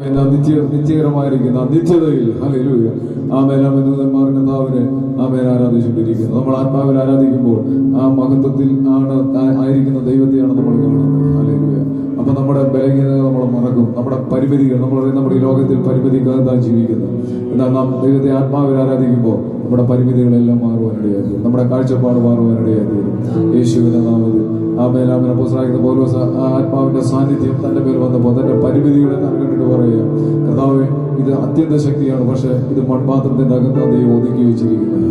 എന്നാ നിത്യ നിത്യകരമായിരിക്കുന്ന. നിത്യതയിൽ. ആമേൻ ആമേൻ. ദൂതന്മാർ കർത്താവിനെ ആമേൻ ആരാധിച്ചുകൊണ്ടിരിക്കുന്നു. നമ്മൾ ആത്മാവിൽ ആരാധിക്കുമ്പോൾ ആ മഹത്വത്തിൽ ആണ് ആയിരിക്കുന്ന ദൈവത്തെയാണ് നമ്മൾ കാണുന്നത്. ഹല്ലേലൂയ. അപ്പൊ നമ്മുടെ ബലഹീനത നമ്മൾ മറക്കും. നമ്മുടെ പരിമിതികൾ നമ്മൾ നമ്മുടെ ഈ ലോകത്തിൽ പരിമിതിക്കാതെ ജീവിക്കുന്നു. എന്നാൽ നാം ദൈവത്തെ ആത്മാവിൽ ആരാധിക്കുമ്പോൾ നമ്മുടെ പരിമിതികളെല്ലാം മാറുവാനിടയായി നമ്മുടെ കാഴ്ചപ്പാട് മാറുവാനിടയായി തീരും യേശുവിന്റെ നാമത്തിൽ ആമേൻ ആമേൻ അപ്പോസ്തലനായ പൗലോസ് ആ ആത്മാവിന്റെ സാന്നിധ്യം തന്റെ പേര് വന്നപ്പോൾ തന്റെ പരിമിതികളെ താൻ കണ്ടിട്ട് പറയുക കർത്താവ് ഇത് അത്യന്ത ശക്തിയാണ് പക്ഷെ ഇത് മൺപാത്രത്തിന്റെ അകത്ത് ദൈവം ഒതുക്കി വെച്ചിരിക്കുന്നത്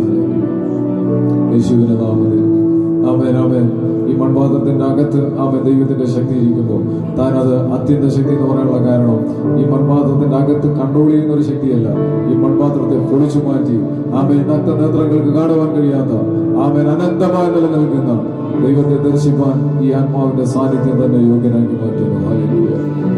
യേശുവിന്റെ നാമത്തിൽ. ആമേൻ ആമേൻ. ഈ മൺപാത്രത്തിന്റെ അകത്ത് ആമ ദൈവത്തിന്റെ ശക്തി ഇരിക്കുമ്പോൾ താൻ അത് അത്യന്ത ശക്തി എന്ന് പറയാനുള്ള കാരണം ഈ മൺപാത്രത്തിന്റെ അകത്ത് കൺട്രോൾ ചെയ്യുന്ന ഒരു ശക്തിയല്ല. ഈ മൺപാത്രത്തെ പൊളിച്ചു മാറ്റി ആമേൻ നഗ്ന നേത്രങ്ങൾക്ക് കാണുവാൻ കഴിയാത്ത ആമേൻ അനന്തമായി നിലനിൽക്കുന്ന ദൈവത്തെ ദർശിപ്പാൻ ഈ ആത്മാവിന്റെ സാന്നിധ്യം തന്നെ യോഗ്യനാക്കി മാറ്റുന്നു.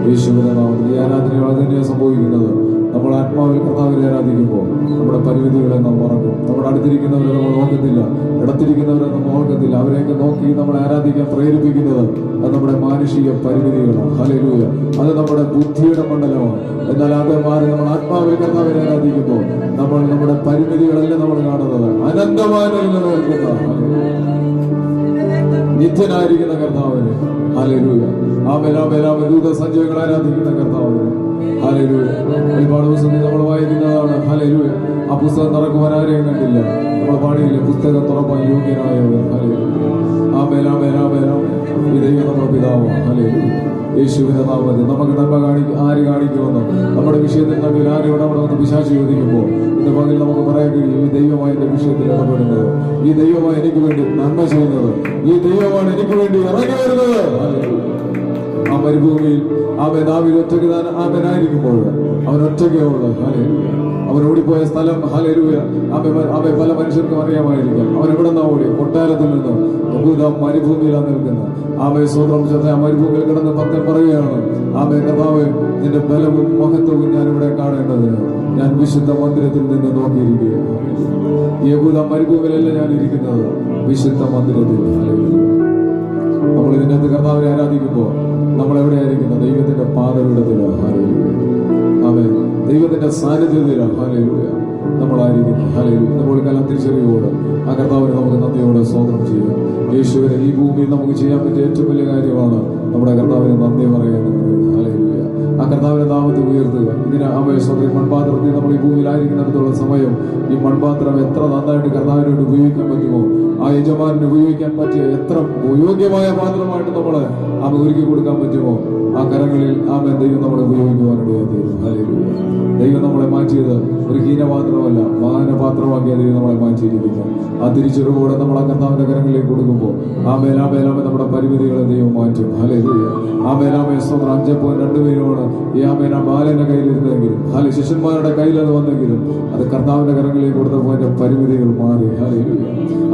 യേശുവിനാമത്തിൽ ഈ ആരാധനകൾ അത് സംഭവിക്കുന്നത് നമ്മൾ ആത്മാവിൽ കർത്താവിനെ ആരാധിക്കുമ്പോൾ നമ്മുടെ പരിമിതികളെ നാം മറക്കും. നമ്മുടെ അടുത്തിരിക്കുന്നവരെ നമ്മൾ നോക്കത്തില്ല ഇടത്തിരിക്കുന്നവരെ നമ്മൾ ഓർക്കത്തില്ല. അവരെയൊക്കെ നോക്കി നമ്മളെ ആരാധിക്കാൻ പ്രേരിപ്പിക്കുന്നത് അത് നമ്മുടെ മാനുഷിക പരിമിതികളാണ്. ഹലരൂയ അത് നമ്മുടെ ബുദ്ധിയുടെ മണ്ഡലമാണ്. എന്നാൽ അത് മാറി നമ്മൾ ആത്മാവിൽ കർത്താവിനെ ആരാധിക്കുമ്പോൾ നമ്മൾ നമ്മുടെ പരിമിതികളെല്ലാം നമ്മൾ കാണുന്നത്? അനന്തമായ നിലനിൽക്കുന്ന നിത്യനായിരിക്കുന്ന കർത്താവിന്. ഹല്ലേലൂയ. ആമേൻ ആമേൻ ആമേൻ. ദൂത സഞ്ജയങ്ങൾ ആരാധിക്കുന്ന കർത്താവിന്. ഹല്ലേലൂയ. ഒരുപാട് ദിവസം നമ്മൾ വായിക്കുന്നതാണ് ഹല്ലേലൂയ. ആ പുസ്തകം തുറക്കുവാൻ ആരെയും കണ്ടില്ല. നമ്മളെ പാടിയില്ല. പുസ്തകം തുറപ്പാൻ യോഗ്യനായവർ ഹല്ലേലൂയ. ആമേൻ ആമേൻ ആമേൻ ആമേൻ. ദൈവം നമ്മുടെ പിതാവ് ഹല്ലേലൂയ. യേശുവിന്റെ നാമത്തിൽ നമുക്ക് നന്മ കാണിക്കും ആര് കാണിക്കുമെന്ന്? നമ്മുടെ വിഷയത്തിൽ നടുവിൽ ആര് ഇടപെടുമെന്ന് പിശാച്ച് ചോദിക്കുമ്പോൾ ഇന്ന് പകൽ നമുക്ക് പറയാൻ കഴിയും ഈ ദൈവമായി എന്റെ വിഷയത്തിൽ ഇടപെടുന്നത്. ഈ ദൈവമായി എനിക്ക് വേണ്ടി നന്മ ചെയ്യുന്നത്. ഈ ദൈവമാണ് എനിക്ക് വേണ്ടി ഇറങ്ങി വരുന്നത്. ആ മരുഭൂമിയിൽ ആ മേധാവിൽ ഒറ്റയ്ക്ക് താൻ മേനായിരിക്കുമ്പോൾ അവൻ ഒറ്റയ്ക്കേ ഉള്ളത് ഹല്ലേലൂയ. അവൻ ഓടിപ്പോയ സ്ഥലം ഹലരൂയ അവൻ അവൻ പല മനുഷ്യർക്കും അറിയാമായിരിക്കാം. അവൻ എവിടെ നിന്നാ ഓടി കൊട്ടാരത്തിൽ നിന്ന്. യഹൂദ മരുഭൂമിയിലാണ് നിൽക്കുന്നത്. ആമയെ സ്വന്തം ചെന്ന ആ മരുഭൂമിയിൽ കിടന്ന് ഭക്തൻ പറയുകയാണ്. ആമേ കഥാവ് നിന്റെ ബലവും മഹത്വവും ഞാൻ ഇവിടെ കാണേണ്ടതിന് ഞാൻ വിശുദ്ധ മന്ദിരത്തിൽ നിന്ന് നോക്കിയിരിക്കുകയാണ്. യഹൂദ മരുഭൂമിയിലല്ല ഞാൻ ഇരിക്കുന്നത് വിശുദ്ധ മന്ദിരത്തിൽ ഹല്ലേലൂയ. നമ്മൾ ഇതിനകത്ത് കർത്താവിനെ ആരാധിക്കുമ്പോൾ നമ്മൾ എവിടെയായിരിക്കുന്നു? ദൈവത്തിന്റെ പാതപീഠത്തിലാണ് ഹാലയിലൂയ ദൈവത്തിന്റെ ദൈവത്തിന്റെ സാന്നിധ്യത്തിലാണ് ഹാലയിലൂയ ആയിരിക്കുന്നു ഹാലയിലൂയ നമ്മൾ കാലം തിരിച്ചറിവോട് ആ കർത്താവിനെ നമുക്ക് നന്ദിയോടെ സ്വാതന്ത്ര്യം ചെയ്യാം. യേശുവിനെ ഈ ഭൂമിയിൽ നമുക്ക് ചെയ്യാൻ പറ്റിയ ഏറ്റവും വലിയ കാര്യമാണ് നമ്മുടെ കർത്താവിനെ നന്ദി പറയുക പറയുന്നത് ആ കർത്താവിനെ നാമത്തെ ഉയർത്തുക. ഇതിന് സ്വന്തം മൺപാത്രത്തിൽ നമ്മൾ ഈ ഭൂമിയിലായിരിക്കുന്നിടത്തോളം സമയം ഈ മൺപാത്രം എത്ര നന്നായിട്ട് കർത്താവിനോട് ഉപയോഗിക്കാൻ പറ്റുമോ? ആ യജമാനന് ഉപയോഗിക്കാൻ പറ്റിയ എത്ര യോഗ്യമായ പാത്രമായിട്ട് നമ്മൾ ആമ ഒരുക്കി കൊടുക്കാൻ പറ്റുമോ? ആ കരങ്ങളിൽ ആമ ദൈവം നമ്മളെ ഉപയോഗിക്കുവാനിടയായി. ദൈവം നമ്മളെ മാറ്റിയത് ഒരു ഹീനപാത്രമല്ല വാഹനപാത്രമാക്കിയ ദൈവം നമ്മളെ മാറ്റിയിരിക്കുന്നു ആ തിരിച്ചറിവോടെ നമ്മൾ ആ കർത്താവിന്റെ കരങ്ങളിലേക്ക് കൊടുക്കുമ്പോൾ ആ മേലാമേലാമെ നമ്മുടെ പരിമിതികളെ ദൈവം മാറ്റും. ഹല്ലേലൂയ. ആ മേലാമേ സ്വന്തം അഞ്ചപ്പോ രണ്ടുപേരുമാണ് ഈ ആമേന ബാലന്റെ കയ്യിലിരുന്നെങ്കിലും ഹല ശിഷ്യന്മാരുടെ കയ്യിൽ അത് വന്നെങ്കിലും അത് കർത്താവിന്റെ കരങ്ങളിലേക്ക് കൊടുത്തപ്പോൾ അതിന്റെ പരിമിതികൾ മാറി. ഹല്ലേലൂയ.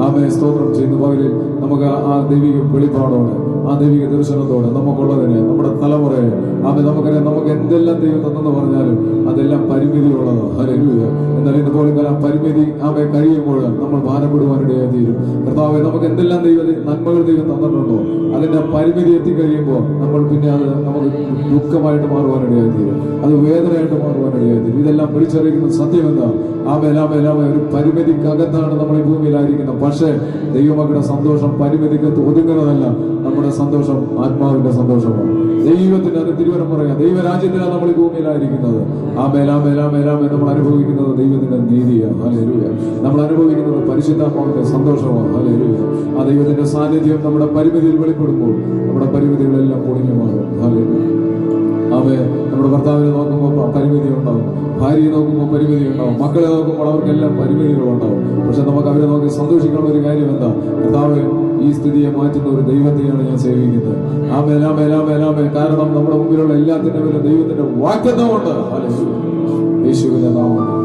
ആമേ സ്തോത്രം ചെയ്യുന്നു പകലിൽ നമുക്ക് ആ ദൈവിക വെളിപ്പാടോടെ ആ ദൈവിക ദർശനത്തോടെ നമുക്കുള്ളതിനെ നമ്മുടെ തലമുറയെ ആമേ നമുക്കറിയാം നമുക്ക് എന്തെല്ലാം ദൈവം തന്നെന്ന് പറഞ്ഞാലും അതെല്ലാം പരിമിതിയുള്ളതാണ്. ഹല്ലേലൂയ. എന്നാൽ ഇതുപോലെ ആ പരിമിതി ആമേ കഴിയുമ്പോൾ നമ്മൾ ഭാരപ്പെടുവാനിടയായി തീരും. കർത്താവെ നമുക്ക് എന്തെല്ലാം ദൈവ നന്മകൾ ദൈവം തന്നിട്ടുണ്ടോ അതിന്റെ പരിമിതി എത്തിക്കഴിയുമ്പോൾ നമ്മൾ പിന്നെ അത് നമുക്ക് ദുഃഖമായിട്ട് മാറുവാനിടയായി തീരും. അത് വേദനയായിട്ട് മാറുവാനിടയായി തീരും. ഇതെല്ലാം വിളിച്ചറിയിക്കുന്ന സത്യം എന്താ? ആമേലാമേലാമേ ഒരു പരിമിതിക്കകത്താണ് നമ്മൾ ഈ ഭൂമിയിലായിരിക്കുന്നത്. പക്ഷേ ദൈവമക്കളുടെ സന്തോഷം പരിമിതിക്ക് ഒതുങ്ങുന്നതല്ല നമ്മുടെ സന്തോഷം ആത്മാവിന്റെ സന്തോഷമാണ്. ദൈവത്തിന്റെ അത് തിരുവനം പറയാം. ദൈവരാജ്യത്തിലാണ് നമ്മൾ ഭൂമിയിലായിരിക്കുന്നത്. ആ മേലാം മേലാം മേലാം നമ്മൾ അനുഭവിക്കുന്നത് ദൈവത്തിന്റെ നീതിയാണ് ഹല്ലേലൂയ. നമ്മൾ അനുഭവിക്കുന്നത് പരിശുദ്ധാത്മാവിന്റെ സന്തോഷമാണ്. ഹല്ലേലൂയ. ആ ദൈവത്തിന്റെ സാന്നിധ്യം നമ്മുടെ പരിമിതിയിൽ വെളിപ്പെടുമ്പോൾ നമ്മുടെ പരിമിതികളെല്ലാം പൊളിഞ്ഞു മാറും അവയെ നമ്മുടെ ഭർത്താവിനെ നോക്കുമ്പോൾ പരിമിതി ഉണ്ടാവും ഭാര്യയെ നോക്കുമ്പോൾ പരിമിതി ഉണ്ടാവും മക്കളെ നോക്കുമ്പോൾ അവർക്കെല്ലാം പരിമിതികളുണ്ടാവും. പക്ഷെ നമുക്ക് അവരെ നോക്കി സന്തോഷിക്കാനുള്ള ഒരു കാര്യം എന്താ കർത്താവ് ഈ സ്ഥിതിയെ മാറ്റുന്ന ഒരു ദൈവത്തെയാണ് ഞാൻ സേവിക്കുന്നത്. ആ മേലാ മേലാ മേലാമേ കാരണം നമ്മുടെ മുമ്പിലുള്ള എല്ലാത്തിന്റെ മേലും ദൈവത്തിന്റെ വാക്യത്വമുണ്ട്. യേശുവിന്റെ നാമത്തിൽ.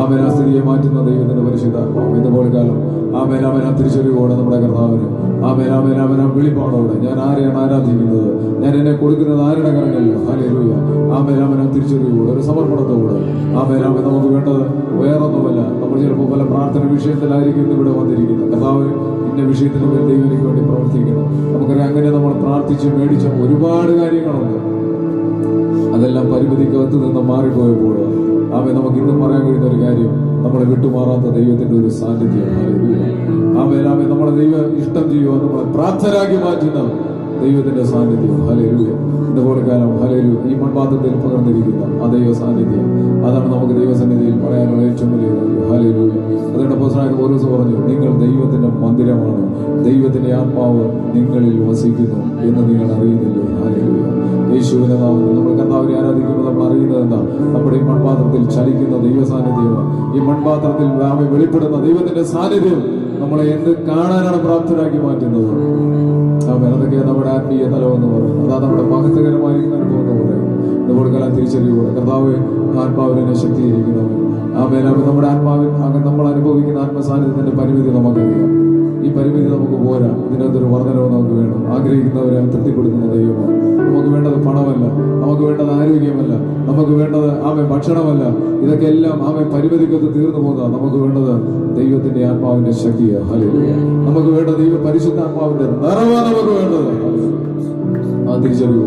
ആമേൻ. ആ സ്ഥിതിയെ മാറ്റുന്ന ദൈവത്തിന്റെ പരിശുദ്ധാത്മാവ് ഇതുപോലെ കാലം ആമേൻ മേലാ തിരിച്ചൊരു തിരിച്ചറിവോടെ നമ്മുടെ കർത്താവിന് ആമേൻ ആമേൻ ആമേൻ. ആ ഞാൻ ആരെയാണ് ആരാധിക്കുന്നത്? ഞാൻ എന്നെ കൊടുക്കുന്നത് ആരുടെ കരങ്ങളിലോ ഹല്ലേലൂയ. ആമേൻ ആമേൻ. ആ ഒരു സമർപ്പണത്തോടെ. ആമേൻ നമുക്ക് വേണ്ടത് വേറൊന്നുമല്ല. നമ്മൾ ചിലപ്പോൾ പല പ്രാർത്ഥന വിഷയത്തിലായിരിക്കും ഇവിടെ വന്നിരിക്കുന്നത്. കഥാവ് ഇന്ന വിഷയത്തിന് മേൽ ദൈവം വേണ്ടി പ്രവർത്തിക്കണം. നമുക്കറിയാം അങ്ങനെ നമ്മൾ പ്രാർത്ഥിച്ച് മേടിച്ച ഒരുപാട് കാര്യങ്ങളുണ്ട്. അതെല്ലാം പരിമിതിക്കകത്ത് നിന്ന് മാറിപ്പോയപ്പോൾ ആമേ നമുക്ക് ഇന്നും പറയാൻ കഴിയുന്ന ഒരു കാര്യം നമ്മളെ വിട്ടുമാറാത്ത ദൈവത്തിന്റെ ഒരു സാന്നിധ്യം. നമ്മളെ ദൈവം ഇഷ്ടം ചെയ്യുക നമ്മളെ പ്രാർത്ഥനാക്കി മാറ്റുന്ന ദൈവത്തിന്റെ സാന്നിധ്യം. ഹലേരു എന്റെ പോലെ കാലം ഹലേലു ഈ മൺപാത്രത്തിൽ പകർന്നിരിക്കുന്ന ആ ദൈവ സാന്നിധ്യം. അതാണ് നമുക്ക് ദൈവസന്നിധിയിൽ പറയാനുള്ള ഏറ്റവും വലിയ ഹലേലൂയ അതുകൊണ്ട് അപ്പോസ്തലനായ പോലീസ് പറഞ്ഞു നിങ്ങൾ ദൈവത്തിന്റെ മന്ദിരമാണ്. ദൈവത്തിന്റെ ആത്മാവ് നിങ്ങളിൽ വസിക്കുന്നു എന്ന് നിങ്ങൾ അറിയുന്നില്ലേ? ആരെയും യേശുവിന്റെ നാമത്തിൽ നമ്മൾ കർത്താവിനെ ആരാധിക്കുമ്പോൾ നമ്മൾ അറിയുന്നത് എന്താ? നമ്മുടെ ഈ മൺപാത്രത്തിൽ ചലിക്കുന്ന ദൈവ സാന്നിധ്യമാണ് ഈ മൺപാത്രത്തിൽ വ്യാമി വെളിപ്പെടുന്ന ദൈവത്തിന്റെ സാന്നിധ്യം നമ്മളെ എന്ത് കാണാനാണ് പ്രാപ്തരാക്കി മാറ്റുന്നത്? അതൊക്കെ നമ്മുടെ ആത്മീയ തലം എന്ന് പറയുന്നത് അതാ നമ്മുടെ മഹത്വകരമായിരിക്കുന്ന അനുഭവം എന്ന് പറയുന്നത് ഇതുപോലെ കാലം തിരിച്ചറിയുക. കർത്താവ് ആത്മാവിനെ ശക്തീകരിക്കുന്നവൻ. ആമേൻ. നമ്മുടെ ആത്മാവിൽ അങ്ങനെ നമ്മൾ അനുഭവിക്കുന്ന ആത്മസാന്നിധ്യത്തിന്റെ പരിമിതി നമുക്കറിയാം. ഈ പരിമിതി നമുക്ക് പോരാ. ഇതിനകത്തൊരു വർധനവ് നമുക്ക് വേണം. ആഗ്രഹിക്കുന്നവരെ തൃപ്തിപ്പെടുത്തുന്ന ദൈവമാണ്. നമുക്ക് വേണ്ടത് പണമല്ല. നമുക്ക് വേണ്ടത് ആരോഗ്യമല്ല. നമുക്ക് വേണ്ടത് ആമെ ഭക്ഷണമല്ല. ഇതൊക്കെ എല്ലാം ആമെ പരിമിതിക്കത്ത് തീർന്നു പോകുക നമുക്ക് വേണ്ടത് ദൈവത്തിന്റെ ആത്മാവിന്റെ ശക്തിയാണ് നമുക്ക് വേണ്ട ദൈവ പരിശുദ്ധാത്മാവിന്റെ നിറവാ നമുക്ക് വേണ്ടത്. ആ തിരിച്ചറിവ്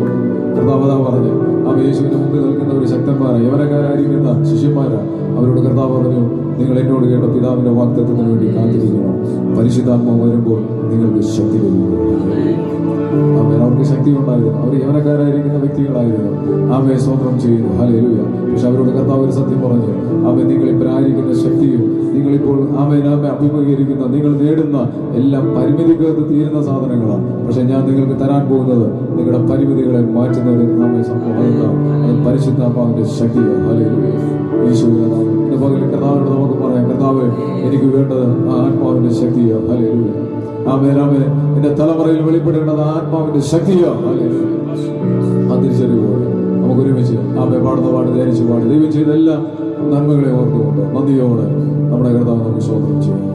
കർത്താവതാ പറഞ്ഞ് ആ യേശുവിന്റെ മുമ്പിൽ നിൽക്കുന്ന ഒരു ശക്തന്മാരാ യവനക്കാരായിരിക്കുന്ന ശിഷ്യന്മാരാ? അവരോട് കർത്താവ് പറഞ്ഞു നിങ്ങൾ എന്നോട് കേട്ട പിതാവിന്റെ വാക്തത്വത്തിന് വേണ്ടി കാത്തിരിക്കണം. പരിശുദ്ധാത്മാവ് വരുമ്പോൾ നിങ്ങൾക്ക് ശക്തി ലഭിക്കും. ആമേൻ അവർക്ക് ശക്തി ഉണ്ടായിരുന്നു അവർ യവനക്കാരായിരിക്കുന്ന വ്യക്തികളായിരുന്നു. അവയെ സ്വന്തം ചെയ്യുന്നു. ഹല്ലേലൂയ. പക്ഷെ അവരോട് കർത്താവ് ഒരു സത്യം പറഞ്ഞു. അവൻ നിങ്ങൾ ഇപ്പോൾ ആയിരിക്കുന്ന ശക്തിയും നിങ്ങളിപ്പോൾ ആമേൻ ആമെ അഭിമുഖീകരിക്കുന്ന നിങ്ങൾ നേടുന്ന എല്ലാം പരിമിതികൾക്ക് തീരുന്ന സാധനങ്ങളാണ്. പക്ഷെ ഞാൻ നിങ്ങൾക്ക് തരാൻ പോകുന്നത് നിങ്ങളുടെ പരിമിതികളെ മാറ്റുന്നത് ആമേ സംഭവം? അത് പരിശുദ്ധാത്മാവിന്റെ ശക്തിയാണ്. ഹല്ലേലൂയ. യേശുവിന്റെ നാമം. ഇന്ന് പകൽ കർത്താവിനോട് നമുക്ക് പറയാം കർത്താവ് എനിക്ക് വേണ്ടത് ആത്മാവിന്റെ ശക്തിയാണ്. ഹല്ലേലൂയ. ആമേൻ എന്റെ തലമുറയിൽ വെളിപ്പെടേണ്ടത് ആത്മാവിന്റെ ശക്തിയോ ആ തിരിച്ചറിവോടെ നമുക്ക് ഒരുമിച്ച് ആമേ പാടുന്ന പാട് ധ്യാനിച്ച് പാട് ദൈവം ചെയ്ത എല്ലാ നന്മകളെ ഓർത്തുകൊണ്ട് നന്ദിയോടെ നമ്മുടെ കർത്താവ് നമുക്ക് ശോധനം ചെയ്യാം